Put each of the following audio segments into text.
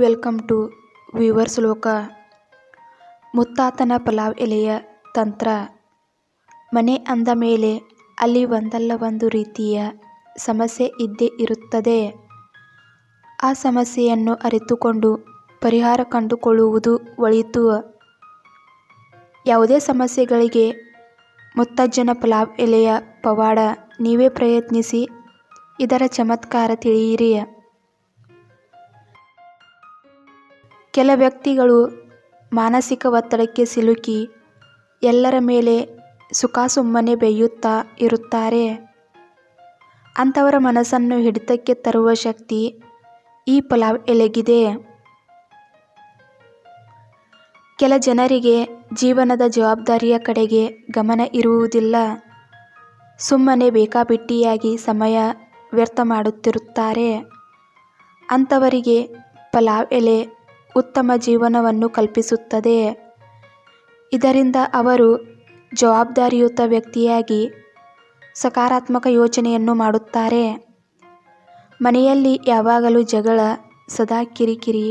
Welcome to viewers ಲೋಕ ಮುತ್ತಾತನ ಪಲಾವ್ ಎಲೆಯ ತಂತ್ರ. ಮನೆ ಅಂದ ಮೇಲೆ ಅಲ್ಲಿ ಒಂದಲ್ಲ ಒಂದು ರೀತಿಯ ಸಮಸ್ಯೆ ಇದ್ದೇ ಇರುತ್ತದೆ. ಆ ಸಮಸ್ಯೆಯನ್ನು ಅರಿತುಕೊಂಡು ಪರಿಹಾರ ಕಂಡುಕೊಳ್ಳುವುದು ಒಳಿತು. ಯಾವುದೇ ಸಮಸ್ಯೆಗಳಿಗೆ ಮುತ್ತಜ್ಜನ ಪಲಾವ್ ಎಲೆಯ ಪವಾಡ ನೀವೇ ಪ್ರಯತ್ನಿಸಿ, ಇದರ ಚಮತ್ಕಾರ ತಿಳಿಯಿರಿ. ಕೆಲ ವ್ಯಕ್ತಿಗಳು ಮಾನಸಿಕ ಒತ್ತಡಕ್ಕೆ ಸಿಲುಕಿ ಎಲ್ಲರ ಮೇಲೆ ಸುಖಾಸುಮ್ಮನೆ ಬೇಯುತ್ತಾ ಇರುತ್ತಾರೆ. ಅಂಥವರ ಮನಸ್ಸನ್ನು ಹಿಡಿತಕ್ಕೆ ತರುವ ಶಕ್ತಿ ಈ ಪಲಾವ್ ಎಲೆಗಿದೆ. ಕೆಲ ಜನರಿಗೆ ಜೀವನದ ಜವಾಬ್ದಾರಿಯ ಕಡೆಗೆ ಗಮನ ಇರುವುದಿಲ್ಲ. ಸುಮ್ಮನೆ ಬೇಕಾಬಿಟ್ಟಿಯಾಗಿ ಸಮಯ ವ್ಯರ್ಥ ಮಾಡುತ್ತಿರುತ್ತಾರೆ. ಅಂಥವರಿಗೆ ಪಲಾವ್ ಎಲೆ ಉತ್ತಮ ಜೀವನವನ್ನು ಕಲ್ಪಿಸುತ್ತದೆ. ಇದರಿಂದ ಅವರು ಜವಾಬ್ದಾರಿಯುತ ವ್ಯಕ್ತಿಯಾಗಿ ಸಕಾರಾತ್ಮಕ ಯೋಚನೆಯನ್ನು ಮಾಡುತ್ತಾರೆ. ಮನೆಯಲ್ಲಿ ಯಾವಾಗಲೂ ಜಗಳ, ಸದಾ ಕಿರಿಕಿರಿ,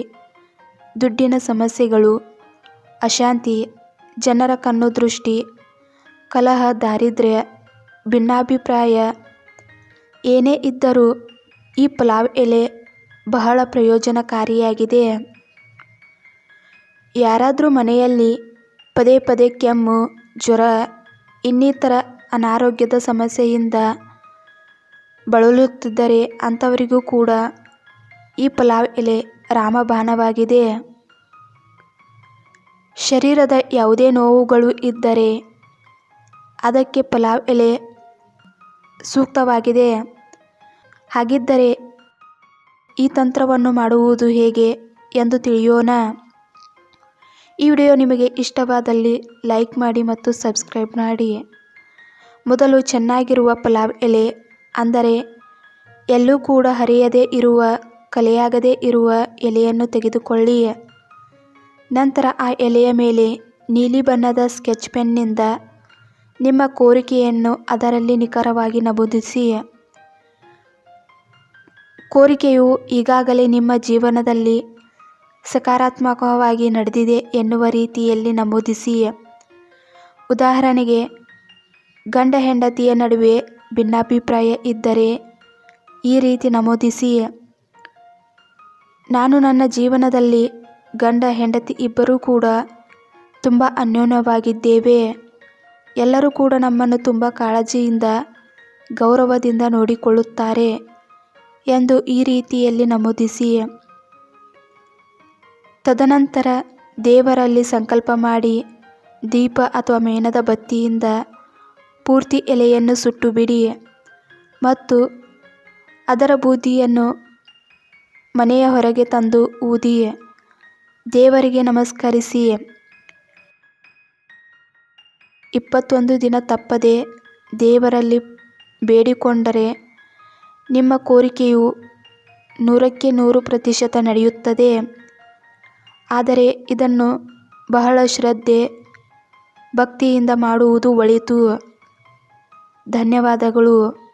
ದುಡ್ಡಿನ ಸಮಸ್ಯೆಗಳು, ಅಶಾಂತಿ, ಜನರ ಕಣ್ಣು ದೃಷ್ಟಿ ಕಲಹ, ದಾರಿದ್ರ್ಯ, ಭಿನ್ನಾಭಿಪ್ರಾಯ, ಏನೇ ಇದ್ದರೂ ಈ ಪಲಾವ್ ಎಲೆ ಬಹಳ ಪ್ರಯೋಜನಕಾರಿಯಾಗಿದೆ. ಯಾರಾದರೂ ಮನೆಯಲ್ಲಿ ಪದೇ ಪದೇ ಕೆಮ್ಮು, ಜ್ವರ, ಇನ್ನಿತರ ಅನಾರೋಗ್ಯದ ಸಮಸ್ಯೆಯಿಂದ ಬಳಲುತ್ತಿದ್ದರೆ ಅಂಥವರಿಗೂ ಕೂಡ ಈ ಪಲಾವ್ ಎಲೆ ರಾಮಬಾಣವಾಗಿದೆ. ಶರೀರದ ಯಾವುದೇ ನೋವುಗಳು ಇದ್ದರೆ ಅದಕ್ಕೆ ಪಲಾವ್ ಎಲೆ ಸೂಕ್ತವಾಗಿದೆ. ಹಾಗಿದ್ದರೆ ಈ ತಂತ್ರವನ್ನು ಮಾಡುವುದು ಹೇಗೆ ಎಂದು ತಿಳಿಯೋಣ. ಈ ವಿಡಿಯೋ ನಿಮಗೆ ಇಷ್ಟವಾದಲ್ಲಿ ಲೈಕ್ ಮಾಡಿ ಮತ್ತು ಸಬ್ಸ್ಕ್ರೈಬ್ ಮಾಡಿ. ಮೊದಲು ಚೆನ್ನಾಗಿರುವ ಪಲಾವ್ ಎಲೆ ಅಂದರೆ ಎಲ್ಲೂ ಕೂಡ ಹರಿಯದೇ ಇರುವ, ಕಲೆಯಾಗದೇ ಇರುವ ಎಲೆಯನ್ನು ತೆಗೆದುಕೊಳ್ಳಿ. ನಂತರ ಆ ಎಲೆಯ ಮೇಲೆ ನೀಲಿ ಬಣ್ಣದ ಸ್ಕೆಚ್ ಪೆನ್ನಿಂದ ನಿಮ್ಮ ಕೋರಿಕೆಯನ್ನು ಅದರಲ್ಲಿ ನಿಖರವಾಗಿ ನಮೂದಿಸಿ. ಕೋರಿಕೆಯು ಈಗಾಗಲೇ ನಿಮ್ಮ ಜೀವನದಲ್ಲಿ ಸಕಾರಾತ್ಮಕವಾಗಿ ನಡೆದಿದೆ ಎನ್ನುವ ರೀತಿಯಲ್ಲಿ ನಮೂದಿಸಿ ಉದಾಹರಣೆಗೆ, ಗಂಡ ಹೆಂಡತಿಯ ನಡುವೆ ಭಿನ್ನಾಭಿಪ್ರಾಯ ಇದ್ದರೆ ಈ ರೀತಿ ನಮೂದಿಸಿ ನಾನು ನನ್ನ ಜೀವನದಲ್ಲಿ ಗಂಡ ಹೆಂಡತಿ ಇಬ್ಬರೂ ಕೂಡ ತುಂಬ ಅನ್ಯೋನ್ಯವಾಗಿದ್ದೇವೆ. ಎಲ್ಲರೂ ಕೂಡ ನಮ್ಮನ್ನು ತುಂಬ ಕಾಳಜಿಯಿಂದ, ಗೌರವದಿಂದ ನೋಡಿಕೊಳ್ಳುತ್ತಾರೆ ಎಂದು ಈ ರೀತಿಯಲ್ಲಿ ನಮೂದಿಸಿ ತದನಂತರ ದೇವರಲ್ಲಿ ಸಂಕಲ್ಪ ಮಾಡಿ ದೀಪ ಅಥವಾ ಮೇಣದ ಬತ್ತಿಯಿಂದ ಪೂರ್ತಿ ಎಲೆಯನ್ನು ಸುಟ್ಟು ಬಿಡಿ ಮತ್ತು ಅದರ ಬೂದಿಯನ್ನು ಮನೆಯ ಹೊರಗೆ ತಂದು ಊದಿ ದೇವರಿಗೆ ನಮಸ್ಕರಿಸಿ. ಇಪ್ಪತ್ತೊಂದು ದಿನ ತಪ್ಪದೆ ದೇವರಲ್ಲಿ ಬೇಡಿಕೊಂಡರೆ ನಿಮ್ಮ ಕೋರಿಕೆಯು ನೂರಕ್ಕೆ ನೂರು ಪ್ರತಿಶತ ನಡೆಯುತ್ತದೆ. ಆದರೆ ಇದನ್ನು ಬಹಳ ಶ್ರದ್ಧೆ ಭಕ್ತಿಯಿಂದ ಮಾಡುವುದು ಒಳಿತು. ಧನ್ಯವಾದಗಳು.